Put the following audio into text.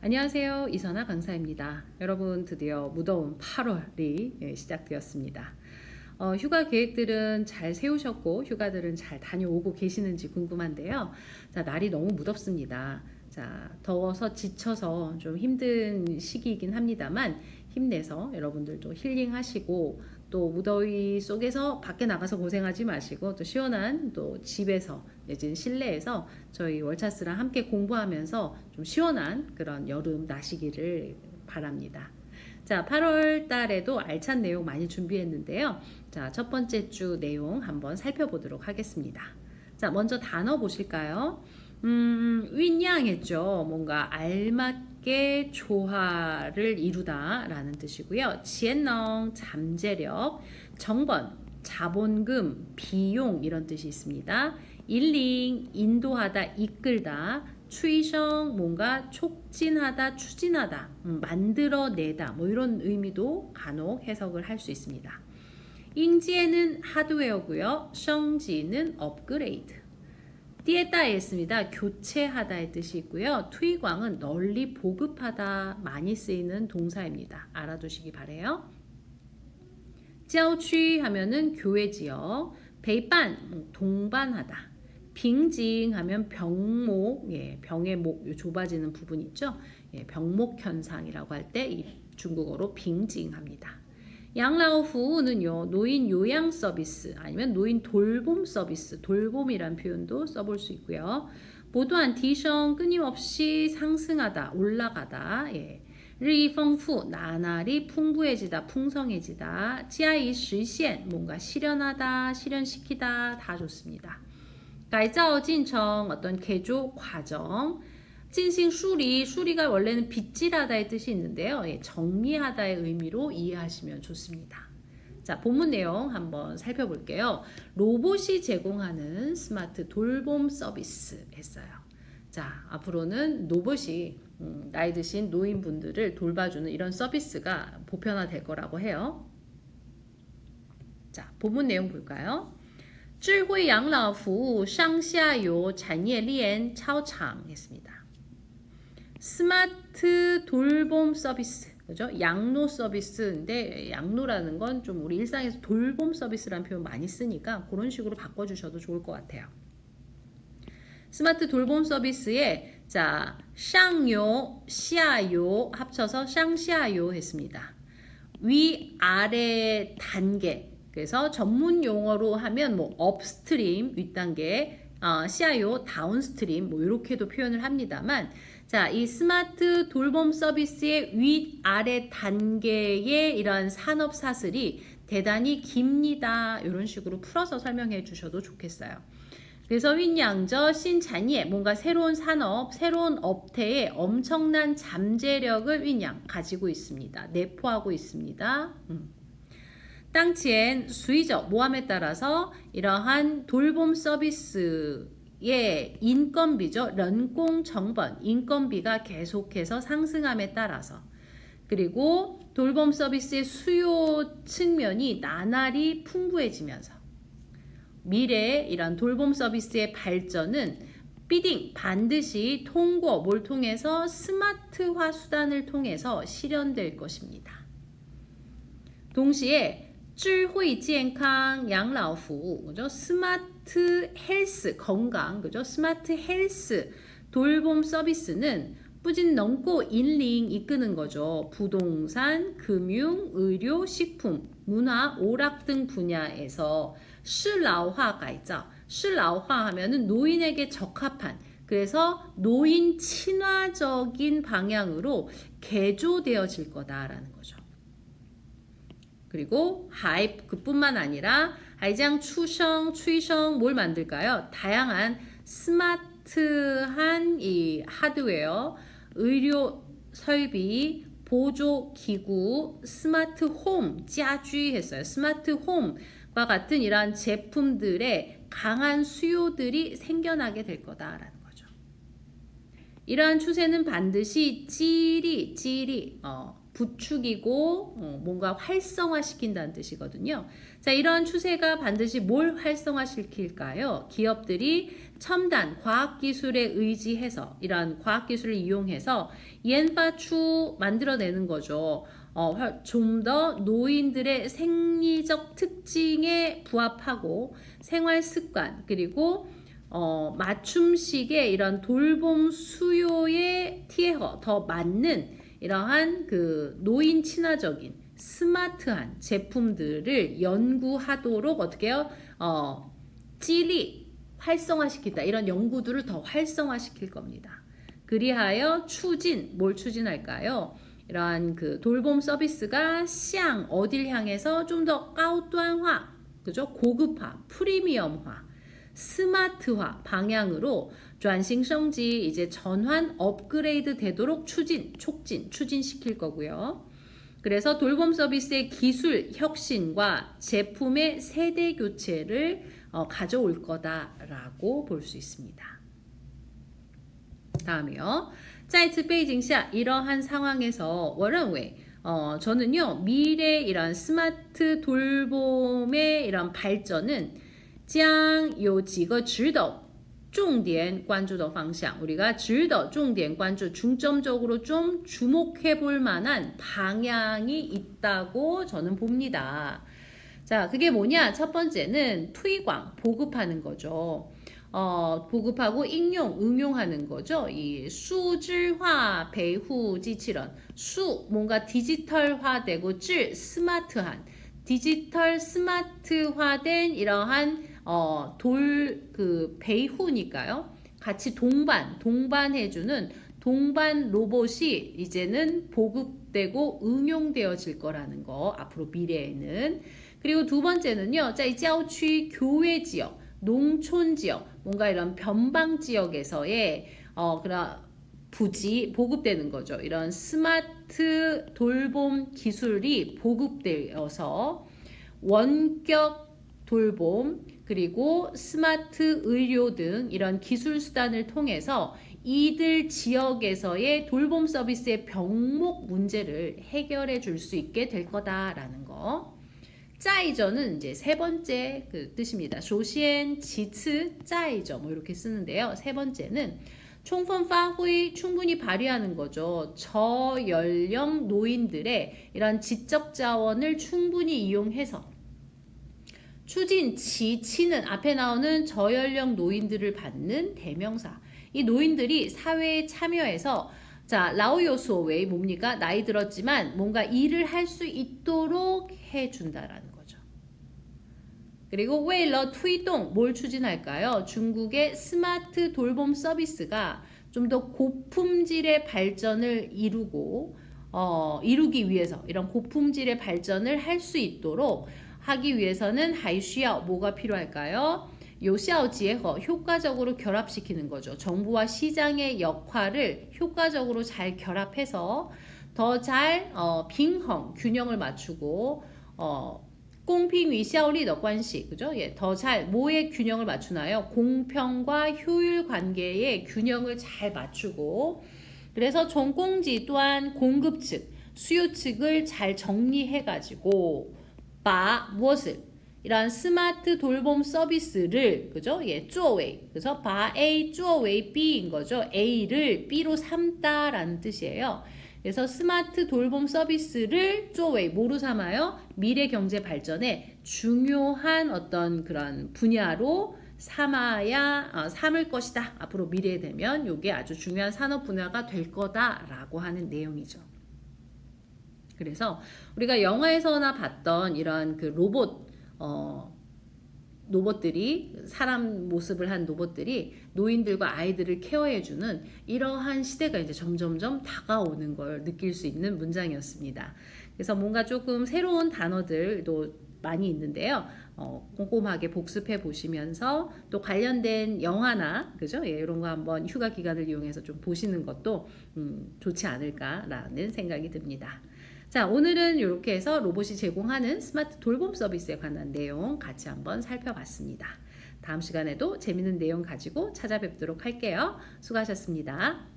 안녕하세요. 이선아 강사입니다. 여러분 드디어 무더운 8월이 예, 시작되었습니다. 어, 휴가 계획들은 잘 세우셨고 휴가들은 잘 다녀오고 계시는지 궁금한데요. 자, 날이 너무 무덥습니다. 자, 더워서 지쳐서 좀 힘든 시기이긴 합니다만 힘내서 여러분들도 힐링하시고 또 무더위 속에서 밖에 나가서 고생하지 마시고 또 시원한 또 집에서 내지는 실내에서 저희 월차스랑 함께 공부하면서 좀 시원한 그런 여름 나시기를 바랍니다. 자, 8월 달에도 알찬 내용 많이 준비했는데요. 자, 첫 번째 주 내용 한번 살펴보도록 하겠습니다. 자, 먼저 단어 보실까요? 음, 윈양 했죠. 뭔가 알맞 게 조화를 이루다라는 뜻이고요. 지엔능 잠재력, 정번 자본금, 비용 이런 뜻이 있습니다. 일링 인도하다, 이끌다, 추이성 뭔가 촉진하다, 추진하다, 음, 만들어내다 뭐 이런 의미도 간혹 해석을 할 수 있습니다. 잉지에는 하드웨어고요. 성지는 업그레이드. 띠에따에 있습니다. 교체하다의 뜻이 있고요. 투이광은 널리 보급하다 많이 쓰이는 동사입니다. 알아두시기 바래요. 지하우취 하면은 교회 지역, 베이반 동반하다, 빙징 하면 병목, 예, 병의 목요 좁아지는 부분 있죠. 예, 병목 현상이라고 할때이 중국어로 빙징 합니다. 양라오후는요 노인 요양 서비스 아니면 노인 돌봄 서비스 돌봄이란 표현도 써볼 수 있고요. 보도한 디성 끊임없이 상승하다 올라가다 예. 리丰富 나날이 풍부해지다 풍성해지다 지하이实现 뭔가 실현하다 실현시키다 다 좋습니다. 改造进程 어떤 개조 과정 진싱 수리, 수리가 원래는 빗질하다의 뜻이 있는데요. 예, 정리하다의 의미로 이해하시면 좋습니다. 자, 본문 내용 한번 살펴볼게요. 로봇이 제공하는 스마트 돌봄 서비스 했어요. 자, 앞으로는 로봇이 음, 나이 드신 노인분들을 돌봐주는 이런 서비스가 보편화될 거라고 해요. 자, 본문 내용 볼까요? 智慧养老服务上下游产业链超长 했습니다. 스마트 돌봄 서비스 그죠? 양로 서비스인데 양로라는 건 좀 우리 일상에서 돌봄 서비스라는 표현 많이 쓰니까 그런 식으로 바꿔주셔도 좋을 것 같아요. 스마트 돌봄 서비스에 자 쌍요, 시아요 합쳐서 쌍시아요 했습니다. 위 아래 단계 그래서 전문 용어로 하면 뭐 업스트림 윗단계 어, 시아요 다운스트림 뭐 이렇게도 표현을 합니다만 자, 이 스마트 돌봄 서비스의 윗, 아래 단계의 이러한 산업 사슬이 대단히 깁니다. 이런 식으로 풀어서 설명해 주셔도 좋겠어요. 그래서 윈양저 신찬예 뭔가 새로운 산업, 새로운 업태에 엄청난 잠재력을 윈양 가지고 있습니다. 내포하고 있습니다. 음. 땅치엔 수의적 모함에 따라서 이러한 돌봄 서비스 예, 인건비죠. 런공 정번, 인건비가 계속해서 상승함에 따라서 그리고 돌봄 서비스의 수요 측면이 나날이 풍부해지면서 미래의 이런 돌봄 서비스의 발전은 비딩 반드시 통고 뭘 통해서 스마트화 수단을 통해서 실현될 것입니다. 동시에 智慧健康 양라오服务 그죠? 스마트 헬스 건강 그죠? 스마트 헬스 돌봄 서비스는 뿌진 넘고 인링 이끄는 거죠. 부동산, 금융, 의료, 식품, 문화, 오락 등 분야에서 실라화改造 실라화 하면은 노인에게 적합한 그래서 노인 친화적인 방향으로 개조되어질 거다라는 거죠. 그리고 하입 그뿐만 아니라 하이장 추성, 추이성 뭘 만들까요? 다양한 스마트한 이 하드웨어, 의료 설비, 보조 기구, 스마트 홈, 짜쥐 했어요. 스마트 홈과 같은 이러한 제품들의 강한 수요들이 생겨나게 될 거다라는. 이러한 추세는 반드시 찌리, 찌리, 어, 부추기고 어, 뭔가 활성화시킨다는 뜻이거든요. 자, 이런 추세가 반드시 뭘 활성화시킬까요? 기업들이 첨단 과학기술에 의지해서 이러한 과학기술을 이용해서 옌파추 만들어내는 거죠. 어, 좀 더 노인들의 생리적 특징에 부합하고 생활 습관 그리고 어, 맞춤식의 이런 돌봄 수요에 티에 더 맞는 이러한 그 노인 친화적인 스마트한 제품들을 연구하도록 어떻게 해요? 어, 찌리 활성화시킨다. 이런 연구들을 더 활성화시킬 겁니다. 그리하여 추진, 뭘 추진할까요? 이러한 그 돌봄 서비스가 시향 어딜 향해서 좀 더 까우뚜한화, 그죠? 고급화, 프리미엄화, 스마트화 방향으로 转型升级 이제 전환 업그레이드 되도록 추진, 촉진, 추진시킬 거고요. 그래서 돌봄 서비스의 기술 혁신과 제품의 세대 교체를 어, 가져올 거다라고 볼 수 있습니다. 다음이요. 在此背景下 이러한 상황에서 我认为 어, 저는요 미래 이런 스마트 돌봄의 이런 발전은 将有几个指导 重点关注的方向 우리가 指导重点关注 중점적으로 좀 주목해 볼 만한 방향이 있다고 저는 봅니다. 자, 그게 뭐냐? 첫 번째는 투이광, 보급하는 거죠. 어, 보급하고应用, 응용하는 거죠. 이 수질화 배후 지치런 수 뭔가 디지털화되고 질 스마트한 디지털 스마트화된 이러한 어, 돌그 배후니까요. 같이 동반, 동반해주는 동반 로봇이 이제는 보급되고 응용되어질 거라는 거 앞으로 미래에는 그리고 두 번째는요. 자, 이 짜오취 교외 지역, 농촌 지역, 뭔가 이런 변방 지역에서의 어 그런 부지 보급되는 거죠. 이런 스마트 돌봄 기술이 보급되어서 원격 돌봄 그리고 스마트 의료 등 이런 기술 수단을 통해서 이들 지역에서의 돌봄 서비스의 병목 문제를 해결해 줄 수 있게 될 거다라는 거. 짜이저는 이제 세 번째 그 뜻입니다. 조시엔 지츠 짜이저 뭐 이렇게 쓰는데요. 세 번째는 총선 파후이 충분히 발휘하는 거죠. 저연령 노인들의 이런 지적 자원을 충분히 이용해서 추진 지치는 앞에 나오는 저연령 노인들을 받는 대명사. 이 노인들이 사회에 참여해서 자, 라오요소웨이 뭡니까? 나이 들었지만 뭔가 일을 할 수 있도록 해 준다라는 거죠. 그리고 웨일러 투이동 뭘 추진할까요? 중국의 스마트 돌봄 서비스가 좀 더 고품질의 발전을 이루고 어, 이루기 위해서 이런 고품질의 발전을 할 수 있도록 하기 위해서는 하이쉬야 뭐가 필요할까요? 요시아오 지에허 효과적으로 결합시키는 거죠. 정부와 시장의 역할을 효과적으로 잘 결합해서 더잘 어, 빙헝 균형을 맞추고 어, 공평 위效리더 관시 그죠? 예, 더 잘 뭐의 균형을 맞추나요? 공평과 효율 관계의 균형을 잘 맞추고 그래서 전공지 또한 공급 측, 수요 측을 잘 정리해 가지고 바 무엇을 이런 스마트 돌봄 서비스를 그죠? 예, 쪼웨이 그래서 바 A 주어웨이 B인 거죠. A를 B로 삼다라는 뜻이에요. 그래서 스마트 돌봄 서비스를 쪼웨이 모로 삼아요. 미래 경제 발전에 중요한 어떤 그런 분야로 삼아야 어, 삼을 것이다. 앞으로 미래에 되면 이게 아주 중요한 산업 분야가 될 거다라고 하는 내용이죠. 그래서 우리가 영화에서나 봤던 이런 그 로봇 어 로봇들이 사람 모습을 한 로봇들이 노인들과 아이들을 케어해주는 이러한 시대가 이제 점점점 다가오는 걸 느낄 수 있는 문장이었습니다. 그래서 뭔가 조금 새로운 단어들도 많이 있는데요. 어, 꼼꼼하게 복습해 보시면서 또 관련된 영화나 그죠? 예, 이런 거 한번 휴가 기간을 이용해서 좀 보시는 것도 음, 좋지 않을까라는 생각이 듭니다. 자, 오늘은 이렇게 해서 로봇이 제공하는 스마트 돌봄 서비스에 관한 내용 같이 한번 살펴봤습니다. 다음 시간에도 재밌는 내용 가지고 찾아뵙도록 할게요. 수고하셨습니다.